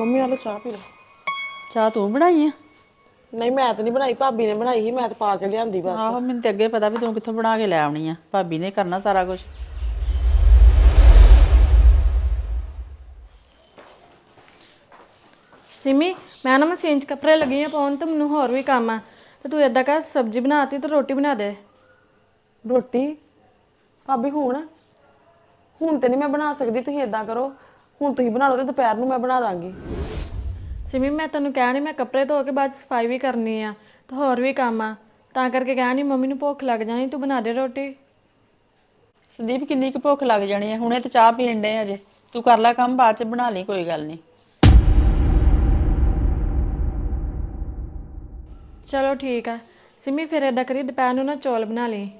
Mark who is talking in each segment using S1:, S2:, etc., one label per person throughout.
S1: Mummy ਆਲੋ ਚਾਹ ਪੀ ਲਓ।
S2: ਚਾਹ ਤੂੰ ਬਣਾਈ ਆ?
S1: ਨਹੀਂ ਮੈਂ ਤਾਂ ਨਹੀਂ ਬਣਾਈ ਭਾਬੀ ਨੇ ਬਣਾਈ ਸੀ ਮੈਂ ਤਾਂ ਪਾ ਕੇ ਲਿਆਂਦੀ ਬਸ।
S2: ਆਹੋ ਮੈਨੂੰ ਤੇ ਅੱਗੇ ਪਤਾ ਵੀ ਤੂੰ ਕਿੱਥੋਂ ਬਣਾ ਕੇ ਲੈ ਆਉਣੀ ਆ। ਭਾਬੀ ਨੇ ਕਰਨਾ ਸਾਰਾ ਕੁਝ
S3: ਸਿਮੀ ਮੈਂ ਨਾ ਮਸ਼ੀਨ 'ਚ ਕੱਪੜੇ ਲੱਗੀ ਆ ਪਾਉਣ ਤੇ ਮੈਨੂੰ ਹੋਰ ਵੀ ਕੰਮ ਆ। ਤੇ ਤੂੰ ਏਦਾਂ ਕਰ ਸਬਜ਼ੀ ਬਣਾਤੀ ਤੇ ਰੋਟੀ ਬਣਾ ਦੇ।
S1: ਰੋਟੀ? ਭਾਬੀ ਹੁਣ? ਹੁਣ ਤੇ ਨਹੀਂ ਮੈਂ ਬਣਾ ਸਕਦੀ ਤੁਸੀਂ ਇਦਾਂ ਕਰੋ। ਹੁਣ ਤੁਸੀਂ ਬਣਾ ਲਓ ਤੇ ਦੁਪਹਿਰ ਨੂੰ ਮੈਂ ਬਣਾ ਦਾਂਗੀ।
S3: ਸਿਮੀ ਮੈਂ ਤੈਨੂੰ ਕਹਿ ਨਹੀਂ ਮੈਂ ਕੱਪੜੇ ਧੋ ਕੇ ਬਾਅਦ 'ਚ ਸਫ਼ਾਈ ਵੀ ਕਰਨੀ ਆ ਤੇ ਹੋਰ ਵੀ ਕੰਮ ਆ। ਤਾਂ ਕਰਕੇ ਕਹਿ ਨਹੀਂ ਮੰਮੀ ਨੂੰ ਭੁੱਖ ਲੱਗ ਜਾਣੀ ਤੂੰ ਬਣਾ ਦੇ ਰੋਟੀ।
S2: ਸੰਦੀਪ ਕਿੰਨੀ ਕੁ ਭੁੱਖ ਲੱਗ ਜਾਣੀ ਆ? ਹੁਣੇ ਤੇ ਚਾਹ ਪੀਣ ਡੇ ਅਜੇ ਤੂੰ ਕਰ ਲੈ ਕੰਮ ਬਾਅਦ ਚ ਬਣਾ ਲਈ ਕੋਈ ਗੱਲ ਨਹੀਂ
S3: ਚਲੋ ਠੀਕ ਆ। ਸਿਮੀ ਫਿਰ ਏਦਾਂ ਕਰੀ ਦੁਪਹਿਰ ਨੂੰ ਨਾ ਚੌਲ ਬਣਾ ਲਈ।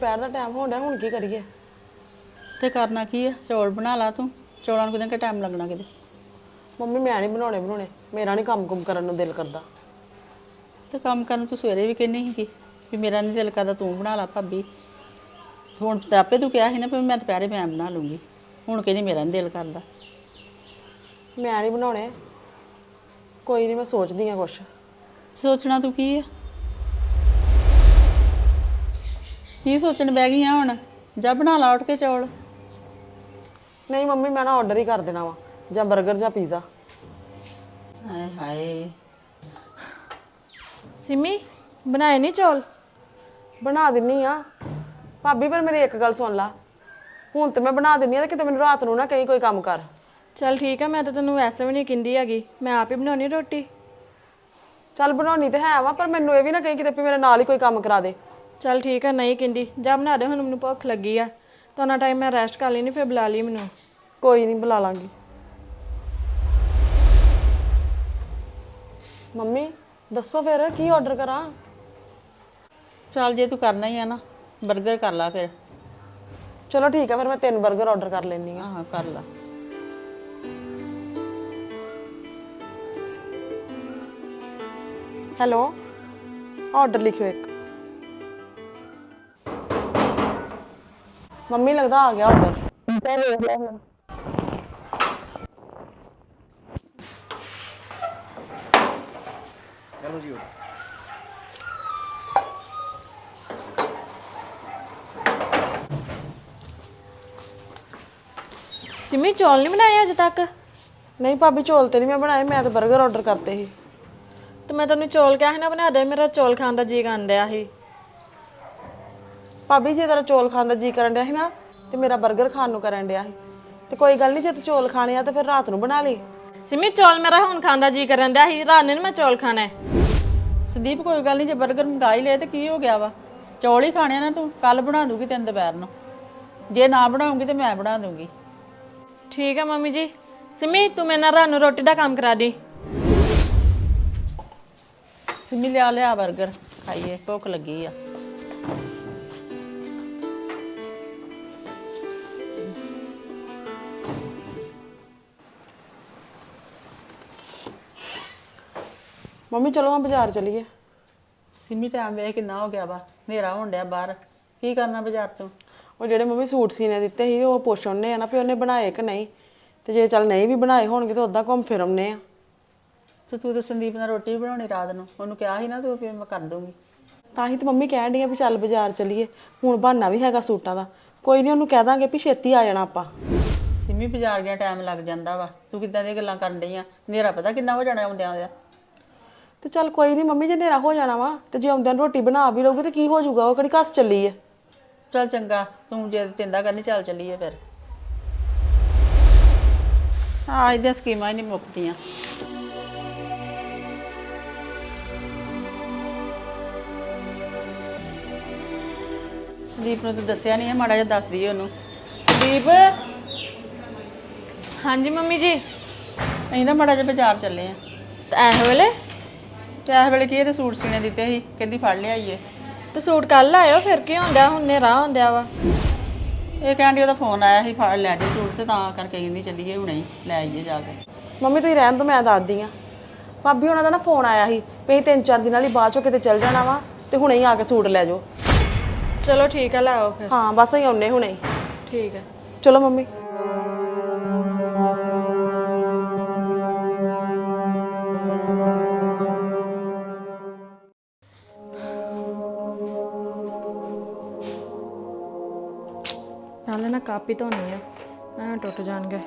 S1: ਦੁਪਹਿਰ ਦਾ ਟਾਈਮ ਹੋਣ ਡਿਆ ਹੁਣ ਕੀ ਕਰੀਏ?
S2: ਤੇ ਕਰਨਾ ਕੀ ਆ? ਚੌਲ ਬਣਾ ਲਾ ਤੂੰ। ਚੌਲਾਂ ਨੂੰ ਕਿੰਨਾ ਟਾਈਮ ਲੱਗਣਾ ਕਿਤੇ।
S1: ਮੰਮੀ ਮੈਂ ਨਹੀਂ ਬਣਾਉਣੇ ਬਣਾਉਣੇ। ਮੇਰਾ ਨਹੀਂ ਕੰਮ ਕੁਮ ਕਰਨ ਨੂੰ ਦਿਲ ਕਰਦਾ।
S2: ਤੇ ਕੰਮ ਕਰਨ ਨੂੰ ਤੂੰ ਸਵੇਰੇ ਵੀ ਕਹਿੰਦੀ ਸੀਗੀ ਵੀ ਮੇਰਾ ਨਹੀਂ ਦਿਲ ਕਰਦਾ ਤੂੰ ਬਣਾ ਲਾ ਭਾਬੀ। ਹੁਣ ਤੇ ਆਪੇ ਤੂੰ ਕਿਹਾ ਸੀ ਨਾ ਵੀ ਮੈਂ ਦੁਪਹਿਰੇ ਮੈਂ ਬਣਾ ਲੂੰਗੀ। ਹੁਣ ਕਹਿੰਦੀ ਮੇਰਾ ਨਹੀਂ ਦਿਲ ਕਰਦਾ।
S1: ਮੈਂ ਨਹੀਂ ਬਣਾਉਣੇ। ਕੋਈ ਨਹੀਂ ਮੈਂ ਸੋਚਦੀ ਆ ਕੁਛ।
S2: ਸੋਚਣਾ ਤੂੰ ਕੀ ਆ? ਕੀ ਸੋਚਣ ਬਹਿ ਗਈ ਆ ਹੁਣ? ਜਾ ਬਣਾ ਲਾ ਉੱਠ ਕੇ ਚੌਲ।
S1: ਨਹੀਂ ਮੰਮੀ ਮੈਂ ਨਾ ਆਰਡਰ ਹੀ ਕਰ ਦੇਣਾ ਵਾ ਜਾਂ 버ਗਰ ਜਾਂ ਪੀਜ਼ਾ
S2: ਹਾਏ ਹਾਏ।
S3: ਸਿਮੀ ਬਣਾਏ ਨਹੀਂ ਚੌਲ?
S1: ਬਣਾ ਦਿੰਨੀ ਆ। ਭਾਬੀ ਪਰ ਮੇਰੀ ਇੱਕ ਗੱਲ ਸੁਣ ਲਾ। ਹੁਣ ਤੇ ਮੈਂ ਬਣਾ ਦਿੰਨੀ ਆ ਤੇ ਕਿਤੇ ਮੈਨੂੰ ਰਾਤ ਨੂੰ ਨਾ ਕਹੀਂ ਕੋਈ ਕੰਮ ਕਰ।
S3: ਚਲ ਠੀਕ ਆ ਮੈਂ ਤਾਂ ਤੈਨੂੰ ਵੈਸੇ ਵੀ ਨਹੀਂ ਕਹਿੰਦੀ ਹੈਗੀ। ਮੈਂ ਆਪ ਹੀ ਬਣਾਉਣੀ ਰੋਟੀ।
S1: ਚੱਲ ਬਣਾਉਣੀ ਤੇ ਹੈ ਵਾ ਪਰ ਮੈਨੂੰ ਇਹ ਵੀ ਨਾ ਕਹੀਂ ਕਿਤੇ ਵੀ ਮੇਰੇ ਨਾਲ ਹੀ ਕੋਈ ਕੰਮ ਕਰਾ ਦੇ।
S3: ਚਲ ਠੀਕ ਆ ਨਹੀਂ ਕਹਿੰਦੀ। ਜਾ ਬਣਾ ਦੇ ਹੁਣ ਮੈਨੂੰ ਭੁੱਖ ਲੱਗੀ ਆ। ਤਾਂ ਉਹਨਾਂ ਟਾਈਮ ਮੈਂ ਰੈਸਟ ਕਰ ਲੈਣੀ ਫਿਰ ਬੁਲਾ ਲਈ ਮੈਨੂੰ।
S1: ਕੋਈ ਨਹੀਂ ਬੁਲਾ ਲਾਂਗੀ। ਮੰਮੀ ਦੱਸੋ ਫਿਰ ਕੀ ਆਰਡਰ ਕਰਾਂ?
S2: ਚੱਲ ਜੇ ਤੂੰ ਕਰਨਾ ਹੀ ਆ ਨਾ 버ਗਰ ਕਰ ਲਾ ਫਿਰ।
S1: ਚਲੋ ਠੀਕ ਆ ਫਿਰ ਮੈਂ ਤਿੰਨ 버ਗਰ ਆਰਡਰ ਕਰ ਲੈਣੀ ਆ।
S2: ਆਹ ਕਰ ਲਾ।
S1: ਹੈਲੋ ਆਰਡਰ ਲਿਖਿਓ ਇੱਕ। ਮੰਮੀ ਲੱਗਦਾ ਆ ਗਿਆ ਆਰਡਰ
S3: ਸਿਮੀ ਚੌਲ ਨਹੀਂ ਬਣਾਏ ਅਜੇ ਤੱਕ?
S1: ਨਹੀਂ ਭਾਬੀ ਚੌਲ ਤੇ ਨਹੀਂ ਮੈਂ ਬਣਾਏ ਮੈਂ ਤਾਂ 버ਗਰ ਆਰਡਰ ਕਰਤੇ ਸੀ।
S3: ਤੇ ਮੈਂ ਤੈਨੂੰ ਚੌਲ ਕਿਹਾ ਸੀ ਨਾ ਬਣਾ ਦੇ ਮੇਰਾ ਚੌਲ ਖਾਣ ਦਾ ਜੀ ਕਰਨ ਡਿਆ ਸੀ।
S1: ਭਾਬੀ ਜੇ ਤੇਰਾ ਚੋਲ ਖਾਣ ਦਾ ਜੀ ਕਰਨ ਡਿਆ ਸੀ ਨਾ ਤੇ ਮੇਰਾ 버ਗਰ ਖਾਣ ਨੂੰ ਕਰਨ ਡਿਆ ਸੀ। ਤੇ ਕੋਈ ਗੱਲ ਨਹੀਂ ਜੇ ਤੂੰ ਚੋਲ ਖਾਣੇ ਆ ਤਾਂ ਫਿਰ ਰਾਤ ਨੂੰ ਬਣਾ ਲਈ।
S3: ਸਿੰਮੀ ਚੌਲ ਮੇਰਾ ਹੁਣ ਖਾਣ ਦਾ ਜੀ ਕਰਨ ਡਿਆ ਸੀ ਰਾਤ ਨੂੰ ਮੈਂ ਚੌਲ ਖਾਣਾ। ਹੈ।
S2: ਕੋਈ ਗੱਲ ਨਹੀਂ ਜੇ 버ਗਰ ਮੰਗਾ ਹੀ ਤੇ ਕੀ ਹੋ ਗਿਆ ਵਾ? ਚੌਲ ਹੀ ਖਾਣੇ ਨਾ ਤੂੰ ਕੱਲ ਬਣਾ ਦੂੰਗੀ ਤੈਨੂੰ ਦੁਪਹਿਰ ਨੂੰ। ਜੇ ਨਾ ਬਣਾਉਂਗੀ ਤੇ ਮੈਂ ਬਣਾ ਦੂੰਗੀ।
S3: ਠੀਕ ਆ ਮੰਮੀ ਜੀ। ਸਿੰਮੀ ਤੂੰ ਮੇਰੇ ਨਾਲ ਰਾਤ ਰੋਟੀ ਦਾ ਕੰਮ ਕਰਾ ਦੀ।
S2: ਸਿੰਮੀ ਲਿਆ ਲਿਆ ਬਰਗਰ ਖਾਈਏ ਭੁੱਖ ਲੱਗੀ ਆ।
S1: ਮੰਮੀ ਚਲੋ ਹਾਂ ਬਾਜ਼ਾਰ ਚਲੀਏ।
S2: ਸਿੰਮੀ ਟਾਈਮ ਵੇਖ ਕਿੰਨਾ ਹੋ ਗਿਆ ਵਾ। ਹਨੇਰਾ ਹੋਣ ਡਿਆ ਬਾਹਰ। ਕੀ ਕਰਨਾ ਬਾਜ਼ਾਰ ਤੋਂ
S1: ਉਹ ਜਿਹੜੇ ਮੰਮੀ ਸੂਟ ਸੀਨੇ ਦਿੱਤੇ ਸੀ ਉਹ ਪੁੱਛ ਉਹਨੇ ਆ ਨਾ ਵੀ ਉਹਨੇ ਬਣਾਏ ਕਿ ਨਹੀਂ। ਤੇ ਜੇ ਚੱਲ ਨਹੀਂ ਵੀ ਬਣਾਏ ਹੋਣਗੇ ਤਾਂ ਉਦਾਂ ਘੁੰਮ ਫਿਰ ਆਉਨੇ ਆ।
S2: ਤੇ ਤੂੰ ਤਾਂ ਸੰਦੀਪ ਨਾਲ ਰੋਟੀ ਵੀ ਬਣਾਉਣੀ ਰਾਤ ਨੂੰ। ਉਹਨੂੰ ਕਿਹਾ ਸੀ ਨਾ ਤੂੰ ਵੀ ਮੈਂ ਕਰ ਦੂੰਗੀ
S1: ਤਾਂ ਹੀ ਤਾਂ ਮੰਮੀ ਕਹਿਣ ਡਈ ਆ ਵੀ ਚੱਲ ਬਾਜ਼ਾਰ ਚਲੀਏ। ਹੁਣ ਬਹਾਨਾ ਵੀ ਹੈਗਾ ਸੂਟਾਂ ਦਾ। ਕੋਈ ਨਹੀਂ ਉਹਨੂੰ ਕਹਿ ਦਾਂਗੇ ਵੀ ਛੇਤੀ ਆ ਜਾਣਾ ਆਪਾਂ।
S2: ਸਿੰਮੀ ਬਾਜ਼ਾਰ ਗਿਆ ਟਾਈਮ ਲੱਗ ਜਾਂਦਾ ਵਾ। ਤੂੰ ਕਿੱਦਾਂ ਦੀਆਂ ਗੱਲਾਂ ਕਰਨ ਡਈ ਆ? ਹਨੇਰਾ ਪਤਾ ਕਿੰਨਾ ਹੋ ਜਾਣਾ ਆਉਂਦਿਆਂ ਆਉਂਦਿਆਂ
S1: ਤੇ ਚੱਲ ਕੋਈ ਨਹੀਂ ਮੰਮੀ ਜੇ ਹਨੇਰਾ ਹੋ ਜਾਣਾ ਵਾ ਤੇ ਜੇ ਆਉਂਦਿਆਂ ਨੂੰ ਰੋਟੀ ਬਣਾ ਵੀ ਲਓਗੇ ਤੇ ਕੀ ਹੋ ਜਾਊਗਾ? ਉਹ ਕਿਹੜੀ ਘਸ ਚੱਲੀ ਹੈ
S2: ਚੱਲ ਚੰਗਾ ਤੂੰ ਜੇ ਚਿੰਤਾ ਕਰਨੀ ਚੱਲ ਚੱਲੀਏ ਫਿਰ। ਹਾਂ ਇਹਦੀਆਂ ਸਕੀਮਾਂ ਹੀ ਨਹੀਂ ਮੁੱਕਦੀਆਂ। ਸੰਦੀਪ ਨੂੰ ਤੂੰ ਦੱਸਿਆ ਨਹੀਂ ਹੈ ਮਾੜਾ ਜਿਹਾ ਦੱਸ ਦਈਏ ਉਹਨੂੰ। ਸੰਦੀਪ
S3: ਹਾਂਜੀ ਮੰਮੀ ਜੀ।
S2: ਅਸੀਂ ਨਾ ਮਾੜਾ ਜਿਹਾ ਬਾਜ਼ਾਰ ਚੱਲੇ ਆ।
S3: ਤੇ ਇਹ ਵੇਲੇ?
S2: ਤੇ ਇਸ ਵੇਲੇ ਕੀ ਇਹਦੇ ਸੂਟ ਸੀਨੇ ਦਿੱਤੇ ਸੀ? ਕਹਿੰਦੀ ਫੜ ਲਿਆਈਏ।
S3: ਤੇ ਸੂਟ ਕੱਲ ਆਇਓ ਫਿਰ ਕੀ ਹੁੰਦਾ? ਹੁਣ ਹਨੇਰਾ ਹੁੰਦਿਆ ਵਾ।
S2: ਇਹ ਕਹਿੰਦੀ ਉਹਦਾ ਫੋਨ ਆਇਆ ਸੀ ਫੜ ਲੈ ਜੇ ਸੂਟ ਤੇ ਤਾਂ ਕਰਕੇ ਕਹਿੰਦੀ ਚੱਲੀਏ ਹੁਣੇ ਹੀ ਲੈ ਆਈਏ ਜਾ ਕੇ।
S1: ਮੰਮੀ ਤੁਸੀਂ ਰਹਿਣ ਤੋਂ ਮੈਂ ਦੱਸਦੀ ਆ। ਭਾਬੀ ਉਹਨਾਂ ਦਾ ਨਾ ਫੋਨ ਆਇਆ ਸੀ ਵੀ ਅਸੀਂ ਤਿੰਨ ਚਾਰ ਦਿਨਾਂ ਲਈ ਬਾਅਦ ਚੋਂ ਕਿਤੇ ਚੱਲ ਜਾਣਾ ਵਾ ਤੇ ਹੁਣੇ ਹੀ ਆ ਕੇ ਸੂਟ ਲੈ ਜਾਓ।
S3: ਚਲੋ ਠੀਕ ਹੈ ਲੈ ਆਓ ਫਿਰ।
S1: ਹਾਂ ਬਸ ਅਸੀਂ ਆਉਨੇ ਹੁਣੇ ਹੀ।
S3: ਠੀਕ ਹੈ
S1: ਚਲੋ ਮੰਮੀ।
S3: ਕਾਪੀ ਧੋਣੀ ਆ। ਐਂ ਟੁੱਟ ਜਾਣਗੇ।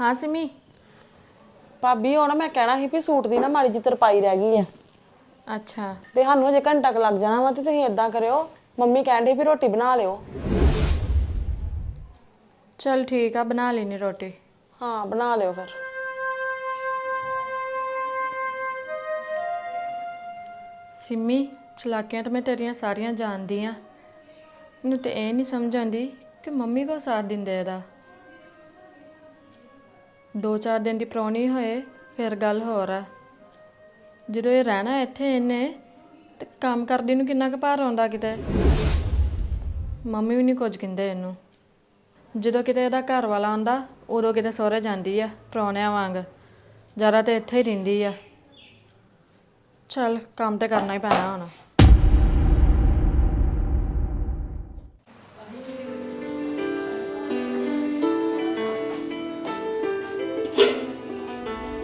S3: ਹਾਂ ਸਿਮੀ?
S1: ਭਾਬੀ ਨਾ ਮੈਂ ਕਹਿਣਾ ਸੀ ਵੀ ਸੂਟ ਦੀ ਨਾ ਮਾੜੀ ਜਿਹੀ ਤਰਪਾਈ ਰਹਿ ਗਈ ਆ।
S3: ਅੱਛਾ।
S1: ਤੇ ਸਾਨੂੰ ਅਜੇ ਘੰਟਾ ਕੁ ਲੱਗ ਜਾਣਾ ਵਾ ਤੇ ਤੁਸੀਂ ਇਦਾਂ ਕਰਿਓ ਮੰਮੀ ਕਹਿੰਦੇ ਵੀ ਰੋਟੀ ਬਣਾ ਲਿਓ।
S3: ਚਲ ਠੀਕ ਆ ਬਣਾ ਲੈਣੀ ਰੋਟੀ।
S1: ਹਾਂ ਬਣਾ ਲਿਓ ਫਿਰ।
S3: ਸਿੰਮੀ ਚਲਾਕੀਆਂ ਤਾਂ ਮੈਂ ਤੇਰੀਆਂ ਸਾਰੀਆਂ ਜਾਣਦੀ ਆ। ਮੈਨੂੰ ਤੇ ਇਹ ਨਹੀਂ ਸਮਝ ਆਉਂਦੀ ਕਿ ਮੰਮੀ ਕੋ ਸਾਥ ਦਿੰਦੇ ਇਹਦਾ। ਦੋ ਚਾਰ ਦਿਨ ਦੀ ਪ੍ਰਾਹੁਣੀ ਹੋਏ, ਫਿਰ ਗੱਲ ਹੋਰ ਆ। ਜਦੋਂ ਇਹ ਰਹਿਣਾ ਇੱਥੇ ਇਹਨੇ ਤੇ ਕੰਮ ਕਰਦੀ ਨੂੰ ਕਿੰਨਾ ਕੁ ਭਾਰ ਆਉਂਦਾ ਕਿਤੇ? ਮੰਮੀ ਵੀ ਨਹੀਂ ਕੁਝ ਕਹਿੰਦੇ ਇਹਨੂੰ। ਜਦੋਂ ਕਿਤੇ ਇਹਦਾ ਘਰ ਵਾਲਾ ਆਉਂਦਾ, ਉਦੋਂ ਕਿਤੇ ਸਹੁਰੇ ਜਾਂਦੀ ਆ, ਪ੍ਰਾਹੁਣਿਆਂ ਵਾਂਗ। ਜ਼ਿਆਦਾ ਤੇ ਇੱਥੇ ਹੀ ਰਹਿੰਦੀ ਆ। ਚੱਲ, ਕੰਮ ਤੇ ਕਰਨਾ ਹੀ ਪੈਣਾ ਹੁਣ।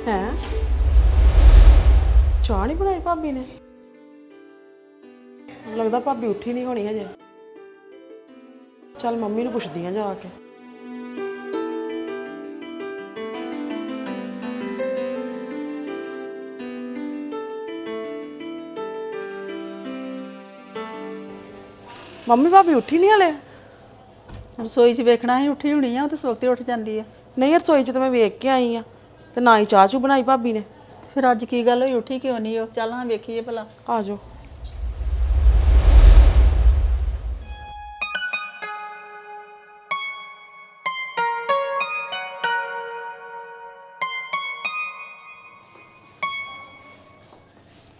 S1: ਹੈ। ਚਾਹ ਨਹੀਂ ਬਣਾਈ ਭਾਬੀ ਨੇ? ਲੱਗਦਾ ਭਾਬੀ ਉੱਠੀ ਨਹੀਂ ਹੋਣੀ ਹਜੇ। ਚੱਲ ਮੰਮੀ ਨੂੰ ਪੁੱਛਦੀ ਆ ਜਾ ਕੇ। ਮੰਮੀ ਭਾਬੀ ਉੱਠੀ ਨਹੀਂ ਹਲੇ?
S2: ਰਸੋਈ 'ਚ ਵੇਖਣਾ ਸੀ ਉੱਠੀ ਹੋਣੀ ਆ ਉਹ ਤਾਂ ਸੋਤੇ ਉੱਠ ਜਾਂਦੀ ਆ।
S1: ਨਹੀਂ ਰਸੋਈ 'ਚ ਤਾਂ ਮੈਂ ਵੇਖ ਕੇ ਆਈ ਆ। ਤੇ ਨਾ ਹੀ ਚਾਹ ਚੂ ਬਣਾਈ ਭਾਬੀ ਨੇ।
S2: ਫਿਰ ਅੱਜ ਕੀ ਗੱਲ ਹੋਈ? ਉੱਠੀ ਕਿਉਂ ਨਹੀਂ ਉਹ? ਚੱਲ ਹਾਂ ਵੇਖੀਏ ਭਲਾ।
S1: ਆ ਜਾਓ।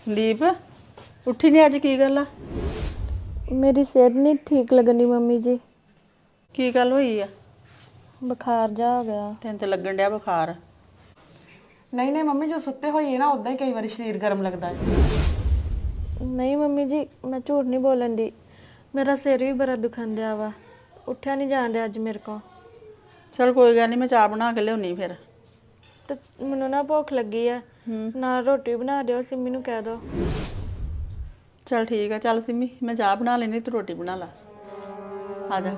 S2: ਸੰਦੀਪ ਉੱਠੀ ਨਹੀਂ ਅੱਜ ਕੀ ਗੱਲ ਆ?
S3: ਮੇਰੀ ਸਿਹਤ ਨਹੀਂ ਠੀਕ ਲੱਗਣੀ ਮੰਮੀ ਜੀ।
S2: ਕੀ ਗੱਲ ਹੋਈ ਆ?
S3: ਬੁਖਾਰ ਜਾ ਹੋ ਗਿਆ।
S2: ਤੈਨੂੰ ਤੇ ਲੱਗਣ ਡਿਆ ਬੁਖਾਰ।
S1: ਨਹੀਂ ਨਹੀਂ ਮੰਮੀ ਜੋ ਸੁੱਤੇ ਹੋਈਏ ਨਾ ਉਦਾਂ ਹੀ ਕਈ ਵਾਰੀ ਸਰੀਰ ਗਰਮ ਲੱਗਦਾ ਹੈ।
S3: ਨਹੀਂ ਮੰਮੀ ਜੀ ਮੈਂ ਝੂਠ ਨਹੀਂ ਬੋਲਣ ਦੀ। ਮੇਰਾ ਸਿਰ ਵੀ ਬੜਾ ਦੁਖਣ ਵਾ। ਉੱਠਿਆ ਨਹੀਂ ਜਾਣ ਅੱਜ ਮੇਰੇ ਕੋ
S2: ਚਲ ਕੋਈ ਗੱਲ ਨਹੀਂ ਮੈਂ ਚਾਹ ਬਣਾ ਕੇ ਲਿਆਉਣੀ ਫਿਰ।
S3: ਤੇ ਮੈਨੂੰ ਨਾ ਭੁੱਖ ਲੱਗੀ ਆ। ਨਾਲ ਰੋਟੀ ਬਣਾ ਦਿਓ ਸਿੰਮੀ ਨੂੰ ਕਹਿ ਦਿਓ।
S2: ਚਲ ਠੀਕ ਆ ਚੱਲ ਸਿੰਮੀ ਮੈਂ ਚਾਹ ਬਣਾ ਲੈਣੀ ਤੂੰ ਰੋਟੀ ਬਣਾ ਲਾ। ਆ ਜਾ।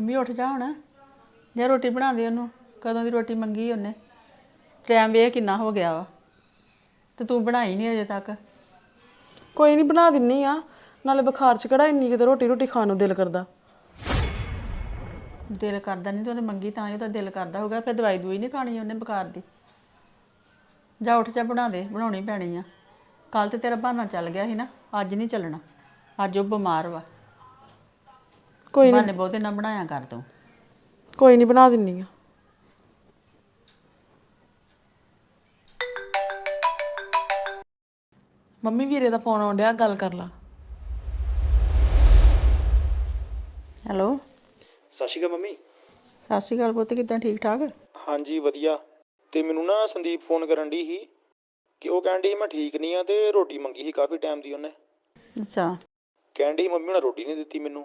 S2: ਸਿੰਮੀ ਉੱਠ ਜਾ ਹੁਣ। ਜਾਂ ਰੋਟੀ ਬਣਾ ਦੇ ਉਹਨੂੰ ਕਦੋਂ ਦੀ ਰੋਟੀ ਮੰਗੀ ਉਹਨੇ। ਟਾਈਮ ਵੇਖ ਕਿੰਨਾ ਹੋ ਗਿਆ ਵਾ। ਤੇ ਤੂੰ ਬਣਾਈ ਨਹੀਂ ਅਜੇ ਤੱਕ।
S1: ਕੋਈ ਨਹੀਂ ਬਣਾ ਦਿੰਨੀ ਆ। ਨਾਲੇ ਬੁਖਾਰ 'ਚ ਕਿਹੜਾ ਇੰਨੀ ਕਿਤੇ ਰੋਟੀ ਰੋਟੀ ਖਾਣ ਨੂੰ ਦਿਲ ਕਰਦਾ।
S2: ਦਿਲ ਕਰਦਾ ਨਹੀਂ ਤੇ ਉਹਨੇ ਮੰਗੀ ਤਾਂ ਹੀ ਉਹਦਾ ਦਿਲ ਕਰਦਾ ਹੋਗਾ ਫਿਰ ਦਵਾਈ ਦੂਈ ਨਹੀਂ ਖਾਣੀ ਉਹਨੇ ਬੁਖਾਰ ਦੀ। ਜਾ ਉੱਠ ਜਾ ਬਣਾ ਦੇ ਬਣਾਉਣੀ ਪੈਣੀ ਆ। ਕੱਲ ਤੇ ਤੇਰਾ ਬਹਾਨਾ ਚੱਲ ਗਿਆ ਸੀ ਨਾ। ਅੱਜ ਨਹੀਂ ਚੱਲਣਾ। ਅੱਜ ਉਹ ਬਿਮਾਰ ਵਾ।
S1: ਕੋਈ
S2: ਬਹਾਨੇ ਬਹੁਤੇ ਨਾ ਬਣਾਇਆ ਕਰ ਤੂੰ।
S1: ਕੋਈ ਨਹੀਂ ਬਣਾ ਦਿੰਨੀ ਆ। ਮੰਮੀ ਵੀਰੇ ਦਾ ਫੋਨ ਆਉਣ ਡਿਆ ਗੱਲ ਕਰ ਲਾ।
S2: ਹੈਲੋ।
S4: ਸਤਿ ਸ਼੍ਰੀ ਅਕਾਲ ਮੰਮੀ।
S2: ਸਤਿ ਸ਼੍ਰੀ ਅਕਾਲ ਪੁੱਤ ਕਿੱਦਾਂ ਠੀਕ ਠਾਕ?
S4: ਹਾਂਜੀ ਵਧੀਆ। ਤੇ ਮੈਨੂੰ ਨਾ ਸੰਦੀਪ ਫੋਨ ਕਰਨ ਦੀ ਸੀ ਕਿ ਉਹ ਕਹਿਣ ਡਈ ਮੈਂ ਠੀਕ ਨਹੀਂ ਆ ਤੇ ਰੋਟੀ ਮੰਗੀ ਸੀ ਕਾਫੀ ਟਾਈਮ ਦੀ ਉਹਨੇ।
S2: ਅੱਛਾ।
S4: ਕਹਿਣ ਮੰਮੀ ਉਹਨਾਂ ਰੋਟੀ ਨਹੀਂ ਦਿੱਤੀ ਮੈਨੂੰ।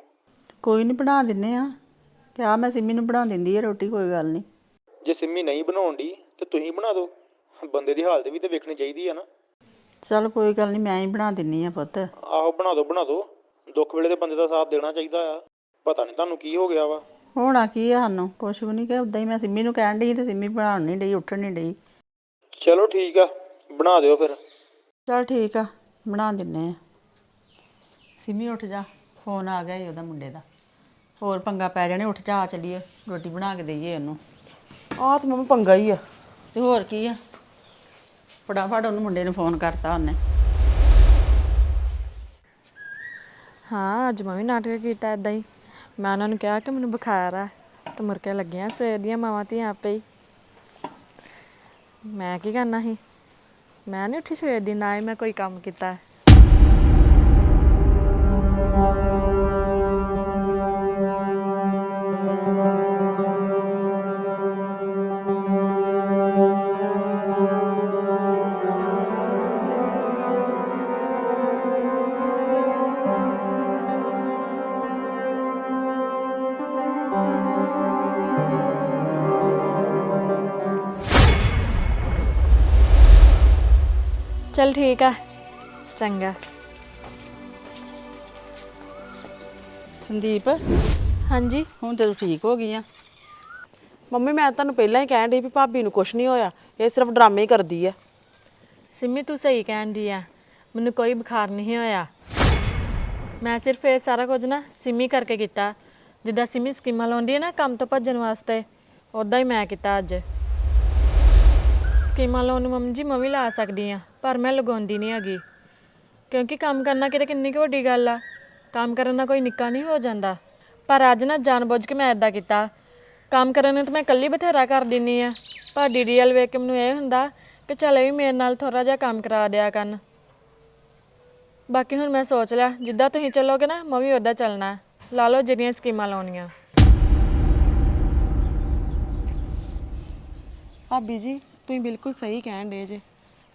S2: ਕੋਈ ਨਹੀਂ ਬਣਾ ਦਿੰਨੇ ਆ। ਕਿਹਾ ਮੈਂ ਸਿੰਮੀ ਨੂੰ ਬਣਾ ਦਿੰਦੀ ਆ ਰੋਟੀ ਕੋਈ ਗੱਲ ਨਹੀਂ
S4: ਜੇ ਸਿੰਮੀ ਨਹੀਂ ਬਣਾਉਣ ਦੀ ਤੇ ਤੁਸੀਂ ਬਣਾ ਦਿਓ। ਬੰਦੇ ਦੀ ਹਾਲਤ ਵੀ ਤੇ ਵੇਖਣੀ ਚਾਹੀਦੀ ਆ ਨਾ।
S2: ਚਲ ਕੋਈ ਗੱਲ ਨਹੀਂ ਮੈਂ ਹੀ ਬਣਾ ਦਿੰਨੀ ਆ ਪੁੱਤ।
S4: ਆਹੋ ਬਣਾ ਦਿਓ ਬਣਾ ਦਿਓ। ਦੁੱਖ ਵੇਲੇ ਤੇ ਬੰਦੇ ਦਾ ਸਾਥ ਦੇਣਾ ਚਾਹੀਦਾ ਆ। ਪਤਾ ਨਹੀਂ ਤੁਹਾਨੂੰ ਕੀ ਹੋ ਗਿਆ ਵਾ।
S2: ਹੋਣਾ ਕੀ ਆ ਸਾਨੂੰ ਕੁਛ ਵੀ ਨਹੀਂ ਕਿ ਉਦਾਂ ਹੀ ਮੈਂ ਸਿੰਮੀ ਨੂੰ ਕਹਿਣ ਡਈ ਤੇ ਸਿੰਮੀ ਬਣਾਉਣ ਨਹੀਂ ਡਈ ਉੱਠਣ ਨਹੀਂ ਡਈ।
S4: ਚਲੋ ਠੀਕ ਆ ਬਣਾ ਦਿਓ ਫਿਰ।
S2: ਚਲ ਠੀਕ ਆ ਬਣਾ ਦਿੰਨੇ ਆ। ਸਿਮੀ ਉੱਠ ਜਾ ਫੋਨ ਆ ਗਿਆ ਈ ਉਹਦਾ ਮੁੰਡੇ ਦਾ। ਹੋਰ ਪੰਗਾ ਪੈ ਜਾਣੇ ਉੱਠ ਜਾ ਆ ਚੱਲੀਏ ਰੋਟੀ ਬਣਾ ਕੇ ਦਈਏ ਉਹਨੂੰ।
S1: ਆਹ ਤੇ ਮੰਮੀ ਪੰਗਾ ਹੀ ਆ।
S2: ਤੇ ਹੋਰ ਕੀ ਆ? ਫਟਾਫਟ ਉਹਨੂੰ ਮੁੰਡੇ ਨੂੰ ਫੋਨ ਕਰਤਾ ਉਹਨੇ।
S3: ਹਾਂ ਅੱਜ ਮੈਂ ਵੀ ਨਾਟਕ ਕੀਤਾ ਇਦਾਂ ਹੀ। ਮੈਂ ਉਹਨਾਂ ਨੂੰ ਕਿਹਾ ਕਿ ਮੈਨੂੰ ਬੁਖਾਰ ਆ ਤੇ ਮੁੜ ਕੇ ਲੱਗੀਆਂ ਸਵੇਰ ਦੀਆਂ ਮਾਵਾਂ ਧੀਆਂ ਆਪੇ ਹੀ। ਮੈਂ ਕੀ ਕਰਨਾ ਸੀ? ਮੈਂ ਨਹੀਂ ਉੱਠੀ ਸਵੇਰ ਦੀ ਨਾ ਹੀ ਮੈਂ ਕੋਈ ਕੰਮ ਕੀਤਾ। ਚਲ ਠੀਕ ਆ। ਚੰਗਾ।
S2: ਸੰਦੀਪ
S3: ਹਾਂਜੀ।
S2: ਹੁਣ ਤੇ ਤੂੰ ਠੀਕ ਹੋ ਗਈ ਆ।
S1: ਮੰਮੀ ਮੈਂ ਤੁਹਾਨੂੰ ਪਹਿਲਾਂ ਹੀ ਕਹਿਣ ਡਈ ਵੀ ਭਾਬੀ ਨੂੰ ਕੁਝ ਨਹੀਂ ਹੋਇਆ ਇਹ ਸਿਰਫ ਡਰਾਮੇ ਹੀ ਕਰਦੀ ਆ।
S3: ਸਿੰਮੀ ਤੂੰ ਸਹੀ ਕਹਿੰਦੀ ਆ। ਮੈਨੂੰ ਕੋਈ ਬੁਖਾਰ ਨਹੀਂ ਹੋਇਆ। ਮੈਂ ਸਿਰਫ ਇਹ ਸਾਰਾ ਕੁਝ ਨਾ ਸਿੰਮੀ ਕਰਕੇ ਕੀਤਾ। ਜਿੱਦਾਂ ਸਿੰਮੀ ਸਕੀਮਾਂ ਲਾਉਂਦੀ ਹੈ ਨਾ ਕੰਮ ਤੋਂ ਭੱਜਣ ਵਾਸਤੇ ਉਦਾਂ ਹੀ ਮੈਂ ਕੀਤਾ ਅੱਜ। ਸਕੀਮਾਂ ਲਾਉਣ ਨੂੰ ਮੰਮੀ ਜੀ ਮੈਂ ਵੀ ਲਾ ਸਕਦੀ ਆ ਪਰ ਮੈਂ ਲਗਾਉਂਦੀ ਨਹੀਂ ਹੈਗੀ। ਕਿਉਂਕਿ ਕੰਮ ਕਰਨਾ ਕਿਤੇ ਕਿੰਨੀ ਕੁ ਵੱਡੀ ਗੱਲ ਆ, ਕੰਮ ਕਰਨ ਨਾਲ ਕੋਈ ਨਿੱਕਾ ਨਹੀਂ ਹੋ ਜਾਂਦਾ। ਪਰ ਅੱਜ ਨਾ ਜਾਣਬੁੱਝ ਕੇ ਮੈਂ ਇਦਾਂ ਕੀਤਾ, ਕੰਮ ਕਰਨ ਨੂੰ ਤਾਂ ਮੈਂ ਇਕੱਲੀ ਬਥੇਰਾ ਕਰ ਦਿੰਨੀ ਆ, ਪਰ ਦੀਦੀ ਵੇਖ ਕੇ ਮੈਨੂੰ ਇਹ ਹੁੰਦਾ ਕਿ ਚੱਲ ਇਹ ਵੀ ਮੇਰੇ ਨਾਲ ਥੋੜਾ ਜਿਹਾ ਕੰਮ ਕਰਾ ਦਿਆ ਕਰਨ। ਬਾਕੀ ਹੁਣ ਮੈਂ ਸੋਚ ਲਿਆ, ਜਿੱਦਾਂ ਤੁਸੀਂ ਚੱਲੋਗੇ ਨਾ, ਮੈਂ ਵੀ ਉਦਾਂ ਚੱਲਣਾ। ਲਾ ਲਓ ਜਿਹੜੀਆਂ ਸਕੀਮਾਂ ਲਾਉਣੀਆਂ।
S1: ਭਾਬੀ ਜੀ ਤੁਸੀਂ ਬਿਲਕੁਲ ਸਹੀ ਕਹਿਣ ਡੇ ਜੇ।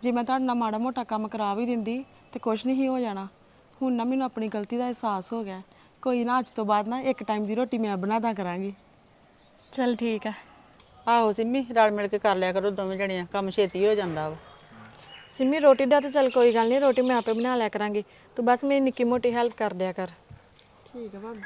S1: ਜੇ ਮੈਂ ਤੁਹਾਡੇ ਨਾਲ ਮਾੜਾ ਮੋਟਾ ਕੰਮ ਕਰਾ ਵੀ ਦਿੰਦੀ ਤੇ ਕੁਝ ਨਹੀਂ ਸੀ ਹੋ ਜਾਣਾ। ਹੁਣ ਨਾ ਮੈਨੂੰ ਆਪਣੀ ਗਲਤੀ ਦਾ ਅਹਿਸਾਸ ਹੋ ਗਿਆ। ਕੋਈ ਨਾ ਅੱਜ ਤੋਂ ਬਾਅਦ ਨਾ ਇੱਕ ਟਾਈਮ ਦੀ ਰੋਟੀ ਮੈਂ ਬਣਾਦਾ ਕਰਾਂਗੀ।
S3: ਚੱਲ ਠੀਕ ਆ।
S2: ਆਹੋ ਸਿੰਮੀ ਰਲ ਮਿਲ ਕੇ ਕਰ ਲਿਆ ਕਰੋ ਦੋਵੇਂ ਜਣੀਆਂ। ਕੰਮ ਛੇਤੀ ਹੋ ਜਾਂਦਾ ਵਾ।
S3: ਸਿੰਮੀ ਰੋਟੀ ਦਾ ਤਾਂ ਚੱਲ ਕੋਈ ਗੱਲ ਨਹੀਂ ਰੋਟੀ ਮੈਂ ਆਪੇ ਬਣਾ ਲਿਆ ਕਰਾਂਗੀ। ਤੂੰ ਬਸ ਮੇਰੀ ਨਿੱਕੀ ਮੋਟੀ ਹੈਲਪ ਕਰ ਦਿਆ ਕਰ।
S1: ਠੀਕ ਹੈ ਭਾਬੀ।